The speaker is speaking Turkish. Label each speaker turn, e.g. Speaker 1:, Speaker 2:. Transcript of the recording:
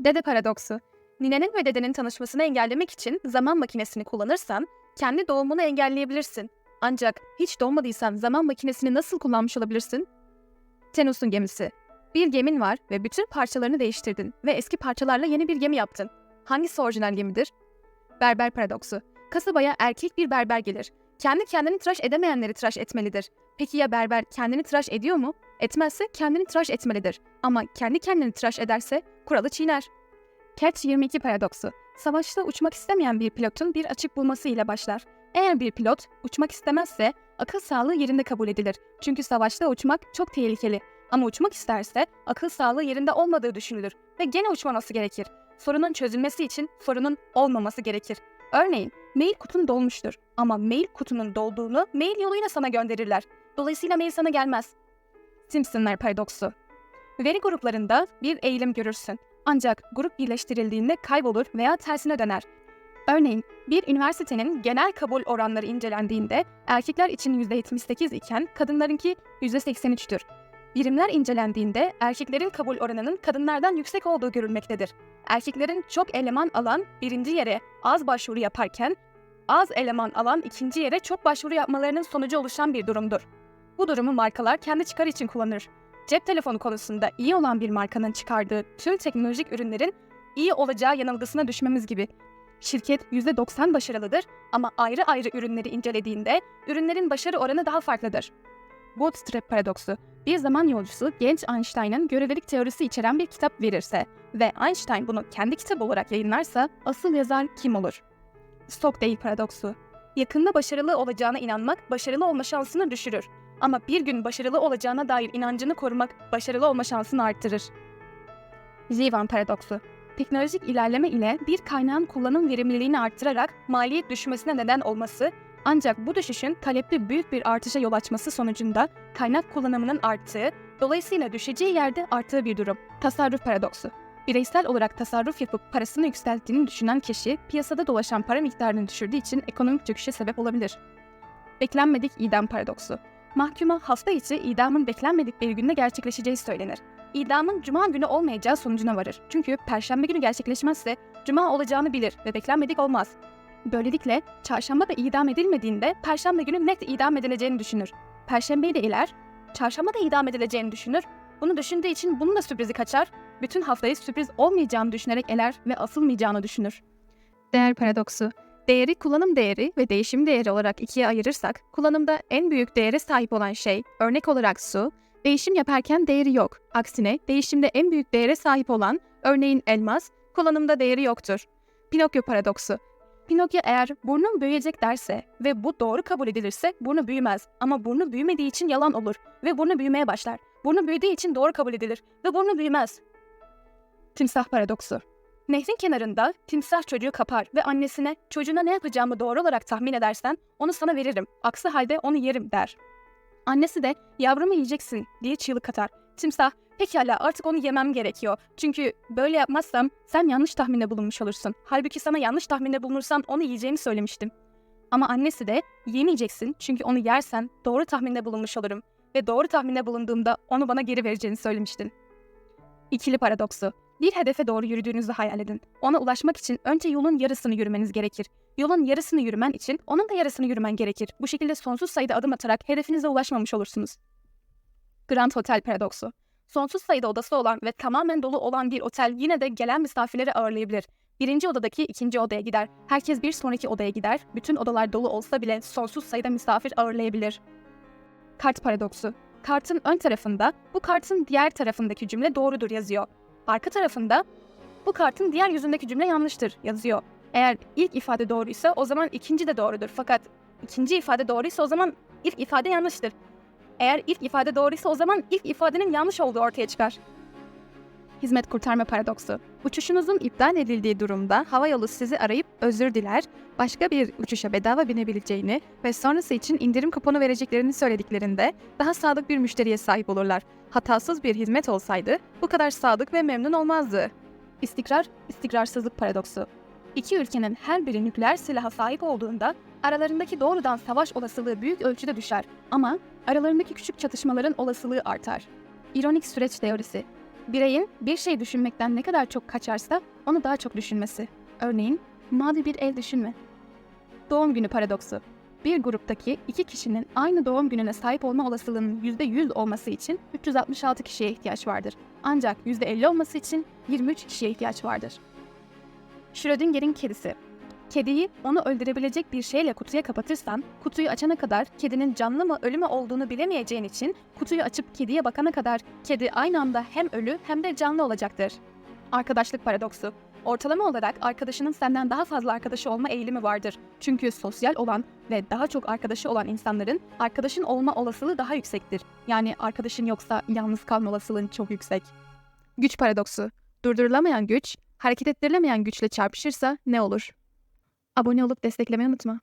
Speaker 1: Dede paradoksu. Ninenin ve dedenin tanışmasını engellemek için zaman makinesini kullanırsan kendi doğumunu engelleyebilirsin. Ancak hiç doğmadıysan zaman makinesini nasıl kullanmış olabilirsin? Tenus'un gemisi. Bir gemin var ve bütün parçalarını değiştirdin ve eski parçalarla yeni bir gemi yaptın. Hangisi orijinal gemidir? Berber paradoksu. Kasabaya erkek bir berber gelir. Kendi kendini tıraş edemeyenleri tıraş etmelidir. Peki ya berber kendini tıraş ediyor mu? Etmezse kendini tıraş etmelidir. Ama kendi kendini tıraş ederse kuralı çiğner. Catch 22 paradoksu. Savaşta uçmak istemeyen bir pilotun bir açık bulması ile başlar. Eğer bir pilot uçmak istemezse akıl sağlığı yerinde kabul edilir. Çünkü savaşta uçmak çok tehlikeli. Ama uçmak isterse akıl sağlığı yerinde olmadığı düşünülür ve gene uçmaması gerekir. Sorunun çözülmesi için sorunun olmaması gerekir. Örneğin mail kutun dolmuştur ama mail kutunun dolduğunu mail yoluyla sana gönderirler. Dolayısıyla mail sana gelmez. Simpsonlar paradoksu. Veri gruplarında bir eğilim görürsün. Ancak grup birleştirildiğinde kaybolur veya tersine döner. Örneğin bir üniversitenin genel kabul oranları incelendiğinde erkekler için %78 iken kadınlarınki %83'tür. Birimler incelendiğinde erkeklerin kabul oranının kadınlardan yüksek olduğu görülmektedir. Erkeklerin çok eleman alan birinci yere az başvuru yaparken az eleman alan ikinci yere çok başvuru yapmalarının sonucu oluşan bir durumdur. Bu durumu markalar kendi çıkar için kullanır. Cep telefonu konusunda iyi olan bir markanın çıkardığı tüm teknolojik ürünlerin iyi olacağı yanılgısına düşmemiz gibi. Şirket %90 başarılıdır ama ayrı ayrı ürünleri incelediğinde ürünlerin başarı oranı daha farklıdır. Bootstrap paradoksu. Bir zaman yolcusu genç Einstein'ın görelilik teorisi içeren bir kitap verirse ve Einstein bunu kendi kitabı olarak yayınlarsa asıl yazar kim olur? Stockdale paradoksu. Yakında başarılı olacağına inanmak başarılı olma şansını düşürür. Ama bir gün başarılı olacağına dair inancını korumak başarılı olma şansını arttırır. Zivan paradoksu. Teknolojik ilerleme ile bir kaynağın kullanım verimliliğini arttırarak maliyet düşmesine neden olması ancak bu düşüşün talepte büyük bir artışa yol açması sonucunda kaynak kullanımının arttığı, dolayısıyla düşeceği yerde arttığı bir durum. Tasarruf paradoksu. Bireysel olarak tasarruf yapıp parasını yükselttiğini düşünen kişi piyasada dolaşan para miktarını düşürdüğü için ekonomik çöküşe sebep olabilir. Beklenmedik idam paradoksu. Mahkuma hafta içi idamın beklenmedik bir günde gerçekleşeceği söylenir. İdamın cuma günü olmayacağı sonucuna varır. Çünkü perşembe günü gerçekleşmezse cuma olacağını bilir ve beklenmedik olmaz. Böylelikle çarşamba da idam edilmediğinde perşembe günü net idam edileceğini düşünür. Perşembeyi de iler, çarşamba da idam edileceğini düşünür. Bunu düşündüğü için bunun da sürprizi kaçar. Bütün haftayı sürpriz olmayacağını düşünerek eler ve asılmayacağını düşünür. Değer paradoksu. Değeri kullanım değeri ve değişim değeri olarak ikiye ayırırsak, kullanımda en büyük değere sahip olan şey, örnek olarak su, değişim yaparken değeri yok. Aksine değişimde en büyük değere sahip olan, örneğin elmas, kullanımda değeri yoktur. Pinokyo paradoksu. Pinokyo eğer burnum büyüyecek derse ve bu doğru kabul edilirse burnu büyümez. Ama burnu büyümediği için yalan olur ve burnu büyümeye başlar. Burnu büyüdüğü için doğru kabul edilir ve burnu büyümez. Timsah paradoksu. Nehrin kenarında timsah çocuğu kapar ve annesine çocuğuna ne yapacağımı doğru olarak tahmin edersen onu sana veririm. Aksi halde onu yerim der. Annesi de yavrumu yiyeceksin diye çığlık atar. Timsah pekala artık onu yemem gerekiyor. Çünkü böyle yapmazsam sen yanlış tahminde bulunmuş olursun. Halbuki sana yanlış tahminde bulunursam onu yiyeceğini söylemiştim. Ama annesi de yemeyeceksin çünkü onu yersen doğru tahminde bulunmuş olurum. Ve doğru tahminde bulunduğumda onu bana geri vereceğini söylemiştin. İkili paradoksu. Bir hedefe doğru yürüdüğünüzü hayal edin. Ona ulaşmak için önce yolun yarısını yürümeniz gerekir. Yolun yarısını yürümen için onun da yarısını yürümen gerekir. Bu şekilde sonsuz sayıda adım atarak hedefinize ulaşmamış olursunuz. Grand Hotel paradoksu. Sonsuz sayıda odası olan ve tamamen dolu olan bir otel yine de gelen misafirleri ağırlayabilir. Birinci odadaki ikinci odaya gider. Herkes bir sonraki odaya gider. Bütün odalar dolu olsa bile sonsuz sayıda misafir ağırlayabilir. Kart paradoksu. Kartın ön tarafında bu kartın diğer tarafındaki cümle doğrudur yazıyor. Arka tarafında bu kartın diğer yüzündeki cümle yanlıştır yazıyor. Eğer ilk ifade doğruysa o zaman ikinci de doğrudur. Fakat ikinci ifade doğruysa o zaman ilk ifade yanlıştır. Eğer ilk ifade doğruysa o zaman ilk ifadenin yanlış olduğu ortaya çıkar. Hizmet kurtarma paradoksu. Uçuşunuzun iptal edildiği durumda havayolu sizi arayıp özür diler, başka bir uçuşa bedava binebileceğini ve sonrası için indirim kuponu vereceklerini söylediklerinde daha sadık bir müşteriye sahip olurlar. Hatasız bir hizmet olsaydı bu kadar sadık ve memnun olmazdı. İstikrar, istikrarsızlık paradoksu. İki ülkenin her biri nükleer silaha sahip olduğunda aralarındaki doğrudan savaş olasılığı büyük ölçüde düşer ama aralarındaki küçük çatışmaların olasılığı artar. İronik süreç teorisi. Bireyin bir şey düşünmekten ne kadar çok kaçarsa onu daha çok düşünmesi. Örneğin mavi bir ev düşünme. Doğum günü paradoksu. Bir gruptaki iki kişinin aynı doğum gününe sahip olma olasılığının %100 olması için 366 kişiye ihtiyaç vardır. Ancak %50 olması için 23 kişiye ihtiyaç vardır. Schrödinger'in kedisi. Kediyi onu öldürebilecek bir şeyle kutuya kapatırsan, kutuyu açana kadar kedinin canlı mı ölü mü olduğunu bilemeyeceğin için kutuyu açıp kediye bakana kadar kedi aynı anda hem ölü hem de canlı olacaktır. Arkadaşlık paradoksu. Ortalama olarak arkadaşının senden daha fazla arkadaşı olma eğilimi vardır. Çünkü sosyal olan ve daha çok arkadaşı olan insanların arkadaşın olma olasılığı daha yüksektir. Yani arkadaşın yoksa yalnız kalma olasılığın çok yüksek. Güç paradoksu. Durdurulamayan güç, hareket ettirilemeyen güçle çarpışırsa ne olur? Abone olup desteklemeyi unutma.